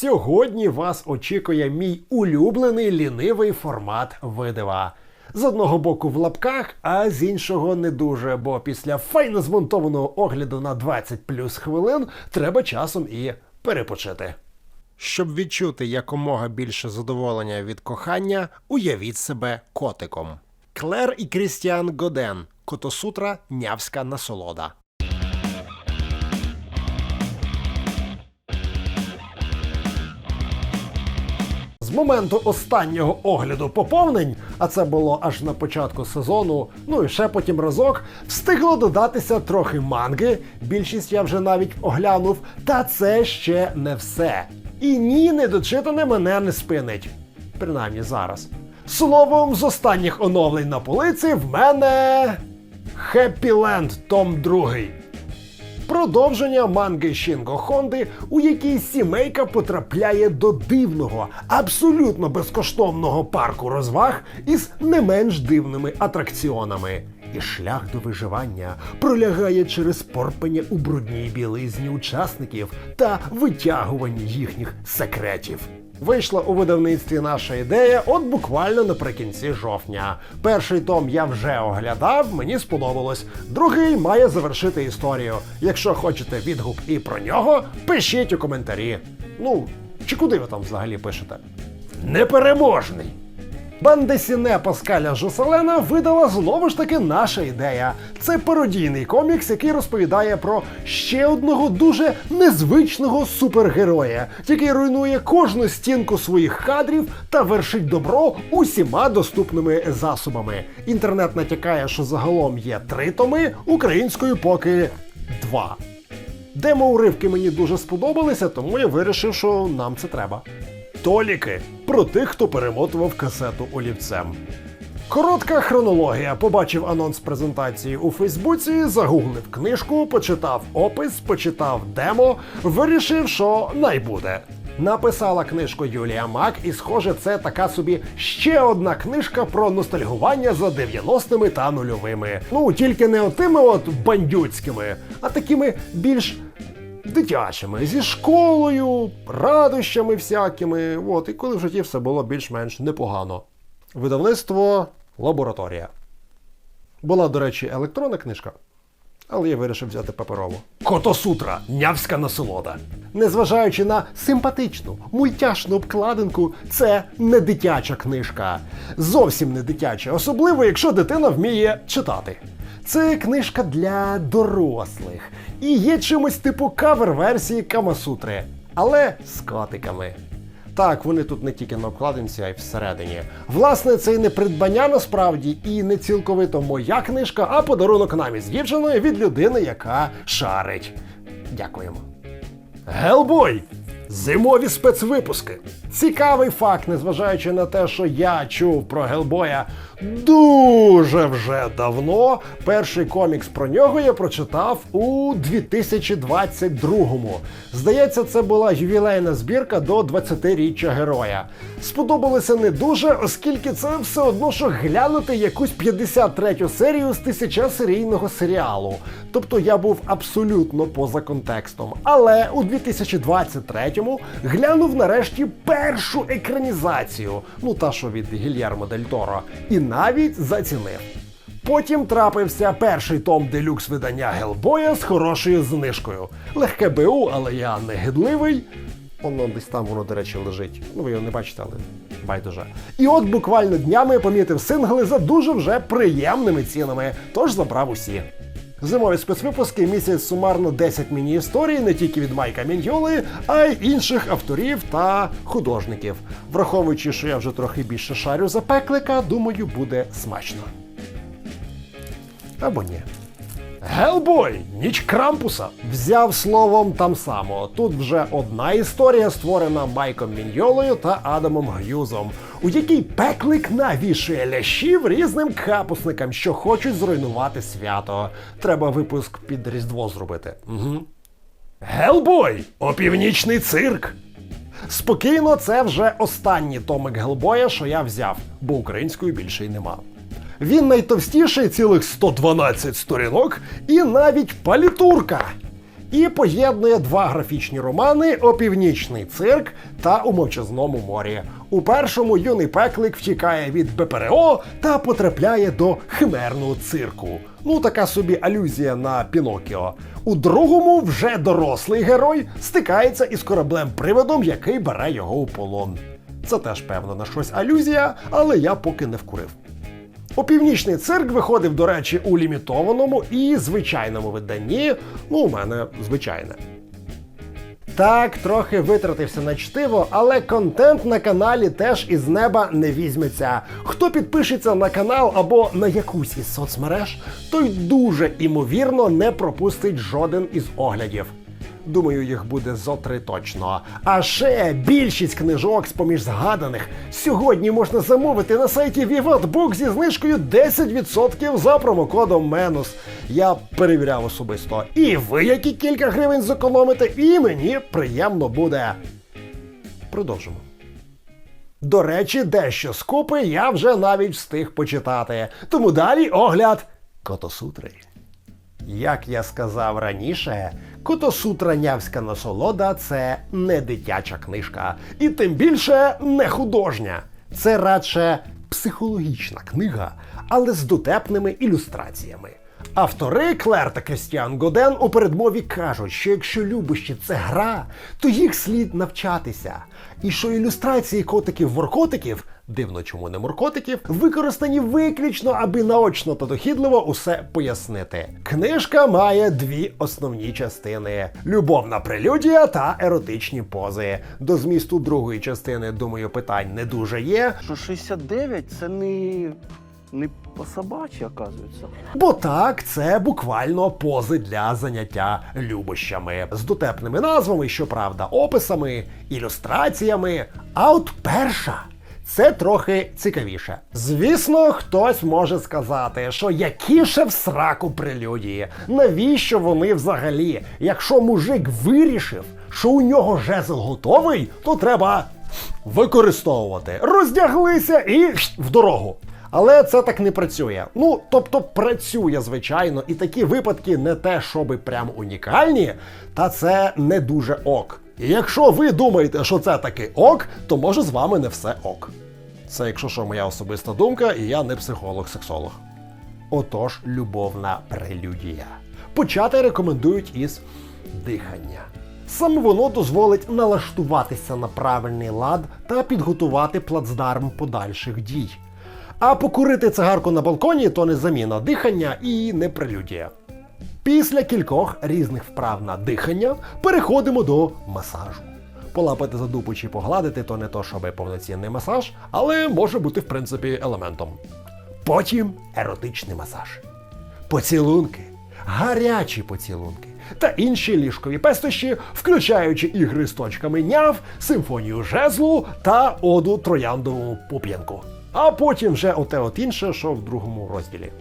Сьогодні вас очікує мій улюблений лінивий формат видива. З одного боку в лапках, а з іншого не дуже, бо після файно змонтованого огляду на 20 плюс хвилин треба часом і перепочити. Щоб відчути якомога більше задоволення від кохання, уявіть себе котиком. Клер і Крістіан Годен. Котосутра нявська насолода. Моменту останнього огляду поповнень, а це було аж на початку сезону, ну і ще потім разок, встигло додатися трохи манги. Більшість я вже навіть оглянув, та це ще не все. І ні, недочитане мене не спинить. Принаймні зараз. Словом, з останніх оновлень на полиці в мене. Хеппі Ленд Том 2. Продовження манги Шінго Хонди, у якій сімейка потрапляє до дивного, абсолютно безкоштовного парку розваг із не менш дивними атракціонами. І шлях до виживання пролягає через порпання у брудній білизні учасників та витягування їхніх секретів. Вийшла у видавництві наша ідея, от буквально наприкінці жовтня. Перший том я вже оглядав, мені сподобалось. Другий має завершити історію. Якщо хочете відгук і про нього, пишіть у коментарі. Ну, чи куди ви там взагалі пишете? Непереможний! Бандесіне Паскаля Жуселена видала знову ж таки наша ідея. Це пародійний комікс, який розповідає про ще одного дуже незвичного супергероя, який руйнує кожну стінку своїх кадрів та вершить добро усіма доступними засобами. Інтернет натякає, що загалом є три томи, українською поки два. Демо-уривки мені дуже сподобалися, тому я вирішив, що нам це треба. Толіки про тих, хто перемотував касету олівцем. Коротка хронологія. Побачив анонс презентації у Фейсбуці, загуглив книжку, почитав опис, почитав демо, вирішив, що найбуде. Написала книжку Юлія Мак, і, схоже, це така собі ще одна книжка про ностальгування за 90-ми та нульовими. Ну, тільки не отими от бандюцькими, а такими більш дитячими, зі школою, радощами всякими. От, і коли в житті все було більш-менш непогано. Видавництво лабораторія. Була, до речі, електронна книжка, але я вирішив взяти паперову. Котосутра, нявська насолода. Незважаючи на симпатичну, мультяшну обкладинку, це не дитяча книжка. Зовсім не дитяча, особливо якщо дитина вміє читати. Це книжка для дорослих і є чимось типу кавер-версії Камасутри, але з котиками. Так, вони тут не тільки на обкладинці, а й всередині. Власне, це і не придбання насправді, і не цілковито моя книжка, а подарунок нам із дівчиною від людини, яка шарить. Дякуємо. Гелбой! Зимові спецвипуски. Цікавий факт, незважаючи на те, що я чув про Гелбоя дуже вже давно. Перший комікс про нього я прочитав у 2022-му. Здається, це була ювілейна збірка до 20-річчя героя. Сподобалося не дуже, оскільки це все одно, що глянути якусь 53-ю серію з тисячасерійного серіалу. Тобто я був абсолютно поза контекстом. Але у 2023-му глянув нарешті першу екранізацію, ну та що від Гільярмо Дель Торо, і навіть зацінив. Потім трапився перший том делюкс видання Гелбоя з хорошою знижкою. Легке БУ, але я не гидливий. Воно десь там воно, до речі, лежить. Ну, ви його не бачите, але байдуже. І от буквально днями помітив сингли за дуже вже приємними цінами, тож забрав усі. Зимові спецвипуски місяць сумарно 10 міні-історій не тільки від Майка Міньйоли, а й інших авторів та художників. Враховуючи, що я вже трохи більше шарю за пеклика, думаю, буде смачно. Або ні. Гелбой, ніч Крампуса, взяв словом там само. Тут вже одна історія, створена Майком Міньолою та Адамом Г'юзом, у якій пеклик навішує лящів різним капусникам, що хочуть зруйнувати свято. Треба випуск під Різдво зробити. Угу. Гелбой! Опівнічний цирк! Спокійно, це вже останній томик Гелбоя, що я взяв, бо української більше й нема. Він найтовстіший цілих 112 сторінок і навіть палітурка. і поєднує два графічні романи Опівнічний цирк та у мовчазному морі. У першому юний пеклик втікає від БПРО та потрапляє до химерного цирку. Ну, така собі алюзія на Пінокіо. У другому вже дорослий герой стикається із кораблем-приводом, який бере його у полон. Це теж певно на щось алюзія, але я поки не вкурив. Опівнічний цирк виходив, до речі, у лімітованому і звичайному виданні. Ну, у мене звичайне. Так, трохи витратився на чтиво, але контент на каналі теж із неба не візьметься. Хто підпишеться на канал або на якусь із соцмереж, той дуже імовірно не пропустить жоден із оглядів. Думаю, їх буде зо три точно. А ще більшість книжок з поміж згаданих сьогодні можна замовити на сайті VivatBook зі знижкою 10% за промокодом Менус. Я перевіряв особисто. І ви які кілька гривень зекономите, і мені приємно буде. Продовжимо. До речі, дещо з купи я вже навіть встиг почитати. Тому далі огляд Котосутри. Як я сказав раніше, Котосутранявська насолода це не дитяча книжка, і тим більше не художня. Це радше психологічна книга, але з дотепними ілюстраціями. Автори Клер та Крістіан Годен у передмові кажуть, що якщо любощі це гра, то їх слід навчатися. І що ілюстрації котиків-воркотиків, дивно чому не моркотиків, використані виключно, аби наочно та дохідливо усе пояснити. Книжка має дві основні частини: любовна прелюдія та еротичні пози. До змісту другої частини, думаю, питань не дуже є. Що 69 це не, не по собачі, оказується. Бо так, це буквально пози для заняття любощами з дотепними назвами, щоправда, описами, ілюстраціями. А от перша. Це трохи цікавіше. Звісно, хтось може сказати, що які ще в сраку прелюдії, навіщо вони взагалі? Якщо мужик вирішив, що у нього жезл готовий, то треба використовувати. Роздяглися і в дорогу. Але це так не працює. Ну, тобто працює, звичайно, і такі випадки не те, щоби прям унікальні, та це не дуже ок. І якщо ви думаєте, що це таки ок, то може з вами не все ок. Це, якщо що, моя особиста думка, і я не психолог-сексолог. Отож, любовна прелюдія. Почати рекомендують із дихання. Саме воно дозволить налаштуватися на правильний лад та підготувати плацдарм подальших дій. А покурити цигарку на балконі то не заміна дихання і не прелюдія. Після кількох різних вправ на дихання переходимо до масажу. Полапати за дупу чи погладити то не то, щоб повноцінний масаж, але може бути в принципі елементом. Потім еротичний масаж. Поцілунки, гарячі поцілунки та інші ліжкові пестощі, включаючи ігри з точками няв, симфонію жезлу та оду трояндовому пуп'янку. А потім вже оте от інше, що в другому розділі.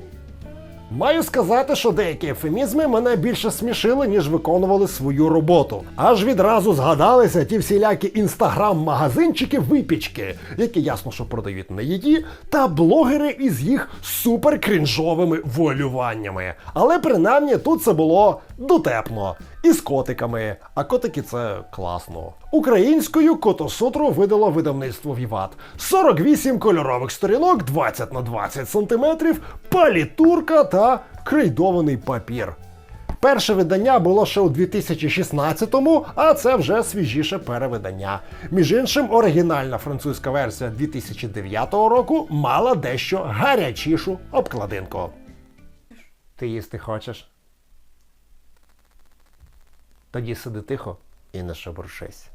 Маю сказати, що деякі ефемізми мене більше смішили, ніж виконували свою роботу. Аж відразу згадалися ті всілякі інстаграм-магазинчики випічки, які ясно, що продають на їді, та блогери із їх суперкрінжовими волюваннями. Але принаймні тут це було дотепно. І з котиками, а котики це класно. Українською котосутру видало видавництво Віват. 48 кольорових сторінок, 20 на 20 сантиметрів, палітурка та крейдований папір. Перше видання було ще у 2016-му, а це вже свіжіше перевидання. Між іншим, оригінальна французька версія 2009 року мала дещо гарячішу обкладинку. Ти їсти хочеш? Тоді сиди тихо і не шебуршись.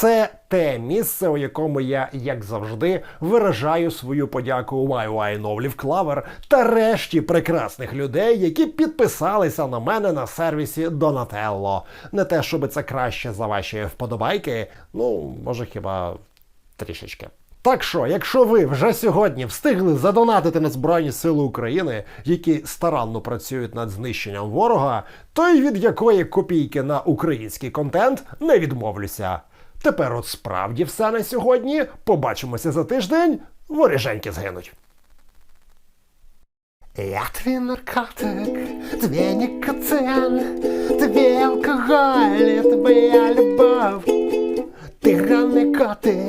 Це те місце, у якому я, як завжди, виражаю свою подяку Новлів Клавер та решті прекрасних людей, які підписалися на мене на сервісі Donatello. Не те, щоб це краще за ваші вподобайки, ну може хіба трішечки. Так що, якщо ви вже сьогодні встигли задонатити на Збройні Сили України, які старанно працюють над знищенням ворога, то й від якої копійки на український контент не відмовлюся. Тепер от справді все на сьогодні. Побачимося за тиждень. Воріженьки згинуть. Я твій наркотик, твій нікотин, твій алкоголь, твоя любов. Ти граний котик,